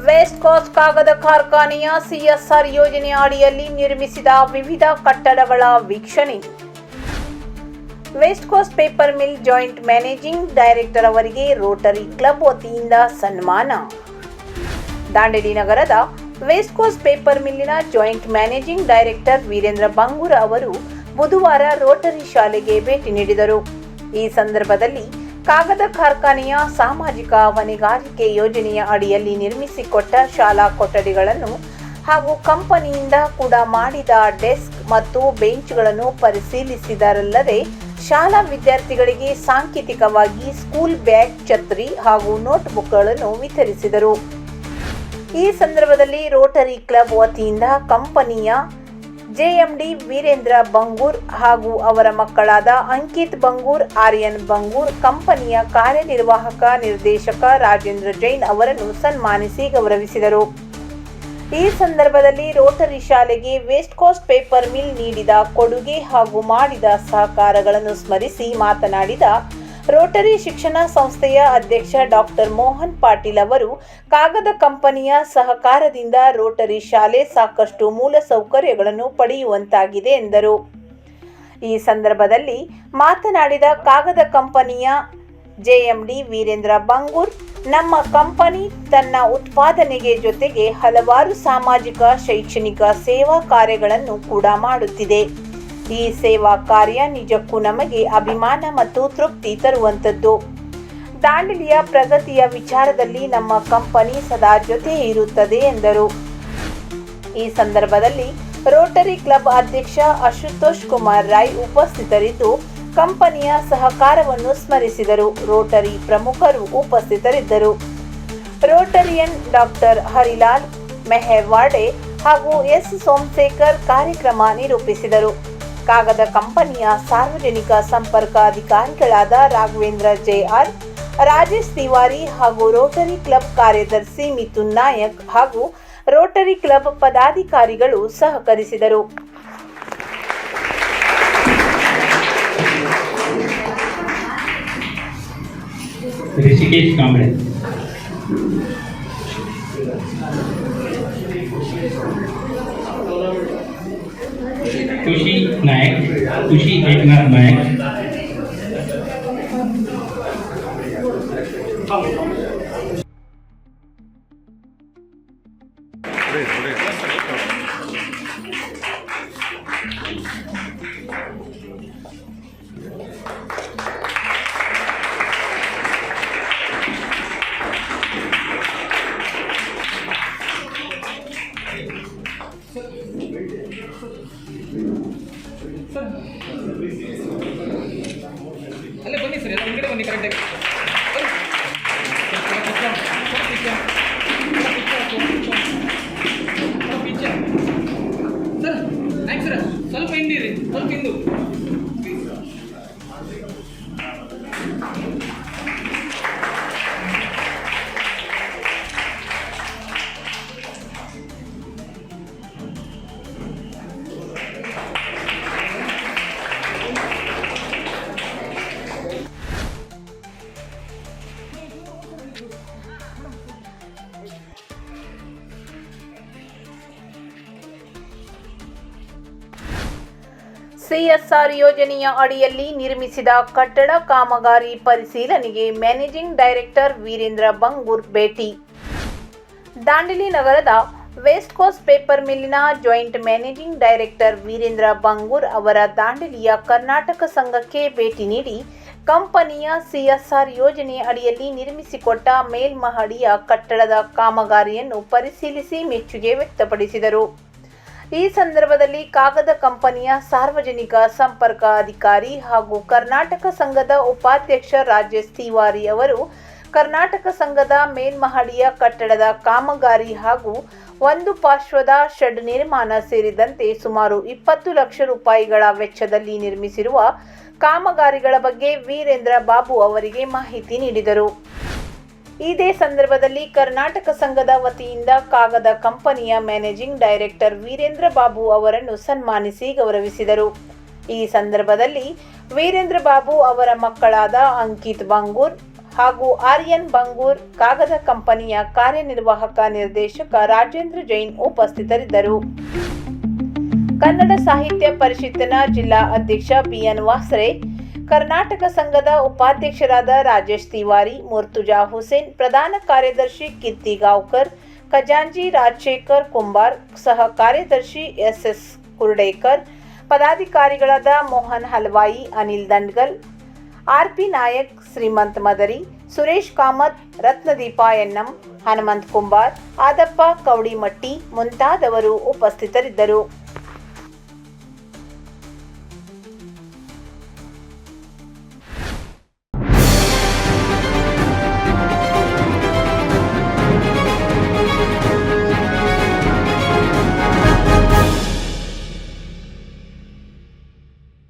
West coast ಕಾಗದ ಕಾರ್ಖಾನೆಯ CSR ಯೋಜನೆ ಅಡಿಯಲ್ಲಿ ನಿರ್ಮಿಸಿದ ವಿವಿಧ ಕಟ್ಟಡಗಳ ವೀಕ್ಷಣೆ. West coast paper mill joint managing director ಅವರಿಗೆ ರೋಟರಿ ಕ್ಲಬ್ ವತಿಯಿಂದ ಸನ್ಮಾನ. ದಾಂಡೇಲಿ ನಗರದ ವೆಸ್ಟ್ ಕೋಸ್ಟ್ ಪೇಪರ್ ಮಿಲ್ಲಿನ joint managing director Virendra Bangur ಅವರು ಬುಧವಾರ ರೋಟರಿ ಶಾಲೆಗೆ ಭೇಟಿ ನೀಡಿದರು. ಈ ಸಂದರ್ಭದಲ್ಲಿ ಕಾಗದ ಕಾರ್ಖಾನೆಯ ಸಾಮಾಜಿಕ ಹೊಣೆಗಾರಿಕೆ ಯೋಜನೆಯ ಅಡಿಯಲ್ಲಿ ನಿರ್ಮಿಸಿಕೊಟ್ಟ ಶಾಲಾ ಕೊಠಡಿಗಳನ್ನು ಹಾಗೂ ಕಂಪನಿಯಿಂದ ಕೂಡ ಮಾಡಿದ ಡೆಸ್ಕ್ ಮತ್ತು ಬೆಂಚ್ಗಳನ್ನು ಪರಿಶೀಲಿಸಿದರಲ್ಲದೆ, ಶಾಲಾ ವಿದ್ಯಾರ್ಥಿಗಳಿಗೆ ಸಾಂಕೇತಿಕವಾಗಿ ಸ್ಕೂಲ್ ಬ್ಯಾಗ್, ಛತ್ರಿ ಹಾಗೂ ನೋಟ್ಬುಕ್ಗಳನ್ನು ವಿತರಿಸಿದರು. ಈ ಸಂದರ್ಭದಲ್ಲಿ ರೋಟರಿ ಕ್ಲಬ್ ವತಿಯಿಂದ ಕಂಪನಿಯ ಜೆಎಂಡಿ ವೀರೇಂದ್ರ ಬಂಗೂರ್ ಹಾಗೂ ಅವರ ಮಕ್ಕಳಾದ ಅಂಕಿತ್ ಬಂಗೂರ್, ಆರ್ಯನ್ ಬಂಗೂರ್, ಕಂಪನಿಯ ಕಾರ್ಯನಿರ್ವಾಹಕ ನಿರ್ದೇಶಕ ರಾಜೇಂದ್ರ ಜೈನ್ ಅವರನ್ನು ಸನ್ಮಾನಿಸಿ ಗೌರವಿಸಿದರು. ಈ ಸಂದರ್ಭದಲ್ಲಿ ರೋಟರಿ ಶಾಲೆಗೆ ವೆಸ್ಟ್ ಕೋಸ್ಟ್ ಪೇಪರ್ ಮಿಲ್ ನೀಡಿದ ಕೊಡುಗೆ ಹಾಗೂ ಮಾಡಿದ ಸಹಕಾರಗಳನ್ನು ಸ್ಮರಿಸಿ ಮಾತನಾಡಿದ ರೋಟರಿ ಶಿಕ್ಷಣ ಸಂಸ್ಥೆಯ ಅಧ್ಯಕ್ಷ ಡಾಕ್ಟರ್ ಮೋಹನ್ ಪಾಟೀಲ್ ಅವರು ಕಾಗದ ಕಂಪನಿಯ ಸಹಕಾರದಿಂದ ರೋಟರಿ ಶಾಲೆ ಸಾಕಷ್ಟು ಮೂಲ ಸೌಕರ್ಯಗಳನ್ನು ಪಡೆಯುವಂತಾಗಿದೆ ಎಂದರು. ಈ ಸಂದರ್ಭದಲ್ಲಿ ಮಾತನಾಡಿದ ಕಾಗದ ಕಂಪನಿಯ ಜೆಎಂಡಿ ವೀರೇಂದ್ರ ಬಂಗೂರ್, ನಮ್ಮ ಕಂಪನಿ ತನ್ನ ಉತ್ಪಾದನೆಗೆ ಜೊತೆಗೆ ಹಲವಾರು ಸಾಮಾಜಿಕ, ಶೈಕ್ಷಣಿಕ ಸೇವಾ ಕಾರ್ಯಗಳನ್ನು ಕೂಡ ಮಾಡುತ್ತಿದೆ. ಈ ಸೇವಾ ಕಾರ್ಯ ನಿಜಕ್ಕೂ ನಮಗೆ ಅಭಿಮಾನ ಮತ್ತು ತೃಪ್ತಿ ತರುವಂಥದ್ದು. ದಾಂಡಲಿಯ ಪ್ರಗತಿಯ ವಿಚಾರದಲ್ಲಿ ನಮ್ಮ ಕಂಪನಿ ಸದಾ ಜೊತೆ ಇರುತ್ತದೆ ಎಂದರು. ಈ ಸಂದರ್ಭದಲ್ಲಿ ರೋಟರಿ ಕ್ಲಬ್ ಅಧ್ಯಕ್ಷ ಅಶುತೋಷ್ ಕುಮಾರ್ ರಾಯ್ ಉಪಸ್ಥಿತರಿದ್ದು, ಕಂಪನಿಯ ಸಹಕಾರವನ್ನು ಸ್ಮರಿಸಿದರು. ರೋಟರಿ ಪ್ರಮುಖರು ಉಪಸ್ಥಿತರಿದ್ದರು. ರೋಟರಿಯನ್ ಡಾಕ್ಟರ್ ಹರಿಲಾಲ್ ಮೆಹೆವಾಡೆ ಹಾಗೂ ಎಸ್ ಸೋಮಶೇಖರ್ ಕಾರ್ಯಕ್ರಮ ನಿರೂಪಿಸಿದರು. ಕಾಗದ ಕಂಪನಿಯ ಸಾರ್ವಜನಿಕ ಸಂಪರ್ಕ ಅಧಿಕಾರಿಗಳಾದ ರಾಘವೇಂದ್ರ ಜೆಆರ್ ರಾಜೇಶ್ ತಿವಾರಿ ಹಾಗೂ ರೋಟರಿ ಕ್ಲಬ್ ಕಾರ್ಯದರ್ಶಿ ಮಿಥುನ್ ನಾಯಕ್ ಹಾಗೂ ರೋಟರಿ ಕ್ಲಬ್ ಪದಾಧಿಕಾರಿಗಳು ಸಹಕರಿಸಿದರು ऋषिकेश कांबळे खुशी नायक खुशी एकनाथ नायक। ಅಲ್ಲೇ ಬನ್ನಿ ಸರ್ ಎಲ್ಲ ಹಿಂಗಡೆ ಬನ್ನಿ ಕರೆಕ್ಟಾಗಿ ಸರ್ ಆಯ್ತು ಸರ್ ಸ್ವಲ್ಪ ಹಿಂದಿರಿ ಸ್ವಲ್ಪ ಹಿಂದು. ಸಿಎಸ್ಆರ್ ಯೋಜನೆಯ ಅಡಿಯಲ್ಲಿ ನಿರ್ಮಿಸಿದ ಕಟ್ಟಡ ಕಾಮಗಾರಿ ಪರಿಶೀಲನೆಗೆ ಮ್ಯಾನೇಜಿಂಗ್ ಡೈರೆಕ್ಟರ್ ವೀರೇಂದ್ರ ಬಂಗೂರ್ ಭೇಟಿ. ದಾಂಡೇಲಿ ನಗರದ West coast paper ಮಿಲ್ಲಿನ joint managing director Virendra Bangur ಅವರ ದಾಂಡೇಲಿಯ ಕರ್ನಾಟಕ ಸಂಘಕ್ಕೆ ಭೇಟಿ ನೀಡಿ ಕಂಪನಿಯ ಸಿಎಸ್ಆರ್ ಯೋಜನೆ ಅಡಿಯಲ್ಲಿ ನಿರ್ಮಿಸಿಕೊಟ್ಟ ಮೇಲ್ಮಹಡಿಯ ಕಟ್ಟಡದ ಕಾಮಗಾರಿಯನ್ನು ಪರಿಶೀಲಿಸಿ ಮೆಚ್ಚುಗೆ ವ್ಯಕ್ತಪಡಿಸಿದರು. ಈ ಸಂದರ್ಭದಲ್ಲಿ ಕಾಗದ ಕಂಪನಿಯ ಸಾರ್ವಜನಿಕ ಸಂಪರ್ಕ ಅಧಿಕಾರಿ ಹಾಗೂ ಕರ್ನಾಟಕ ಸಂಘದ ಉಪಾಧ್ಯಕ್ಷ ರಾಜೇಶ್ ತಿವಾರಿ ಅವರು ಕರ್ನಾಟಕ ಸಂಘದ ಮೇಲ್ಮಹಡಿಯ ಕಟ್ಟಡದ ಕಾಮಗಾರಿ ಹಾಗೂ ಒಂದು ಪಾರ್ಶ್ವದ ಶೆಡ್ ನಿರ್ಮಾಣ ಸೇರಿದಂತೆ ಸುಮಾರು ಇಪ್ಪತ್ತು ಲಕ್ಷ ರೂಪಾಯಿಗಳ ವೆಚ್ಚದಲ್ಲಿ ನಿರ್ಮಿಸಿರುವ ಕಾಮಗಾರಿಗಳ ಬಗ್ಗೆ ವೀರೇಂದ್ರ ಬಾಬು ಅವರಿಗೆ ಮಾಹಿತಿ ನೀಡಿದರು. ಇದೇ ಸಂದರ್ಭದಲ್ಲಿ ಕರ್ನಾಟಕ ಸಂಘದ ವತಿಯಿಂದ ಕಾಗದ ಕಂಪನಿಯ ಮ್ಯಾನೇಜಿಂಗ್ ಡೈರೆಕ್ಟರ್ ವೀರೇಂದ್ರ ಬಾಬು ಅವರನ್ನು ಸನ್ಮಾನಿಸಿ ಗೌರವಿಸಿದರು. ಈ ಸಂದರ್ಭದಲ್ಲಿ ವೀರೇಂದ್ರ ಬಾಬು ಅವರ ಮಕ್ಕಳಾದ ಅಂಕಿತ್ ಬಂಗೂರ್ ಹಾಗೂ ಆರ್ಯನ್ ಬಂಗೂರ್, ಕಾಗದ ಕಂಪನಿಯ ಕಾರ್ಯನಿರ್ವಾಹಕ ನಿರ್ದೇಶಕ ರಾಜೇಂದ್ರ ಜೈನ್ ಉಪಸ್ಥಿತರಿದ್ದರು. ಕನ್ನಡ ಸಾಹಿತ್ಯ ಪರಿಷತ್ತಿನ ಜಿಲ್ಲಾ ಅಧ್ಯಕ್ಷ ಬಿಎನ್ ವಾಸ್ರೆ ಕರ್ನಾಟಕ ಸಂಘದ ಉಪಾಧ್ಯಕ್ಷರಾದ ರಾಜೇಶ್ ತಿವಾರಿ, ಮುರ್ತುಜಾ ಹುಸೇನ್, ಪ್ರಧಾನ ಕಾರ್ಯದರ್ಶಿ ಕೀರ್ತಿ ಗಾವ್ಕರ್ ಖಜಾಂಜಿ ರಾಜಶೇಖರ್ ಕುಂಬಾರ್, ಸಹ ಕಾರ್ಯದರ್ಶಿ ಎಸ್ ಎಸ್ ಕುರ್ಡೇಕರ್, ಪದಾಧಿಕಾರಿಗಳಾದ ಮೋಹನ್ ಹಲ್ವಾಯಿ, ಅನಿಲ್ ದಂಡ್ಗಲ್ ಆರ್ ಪಿ ನಾಯಕ್, ಶ್ರೀಮಂತ್ ಮದರಿ, ಸುರೇಶ್ ಕಾಮತ್, ರತ್ನದೀಪ ಎನ್ನಂ ಹನುಮಂತ್ ಕುಂಬಾರ್, ಆದಪ್ಪ ಕೌಡಿಮಟ್ಟಿ ಮುಂತಾದವರು ಉಪಸ್ಥಿತರಿದ್ದರು.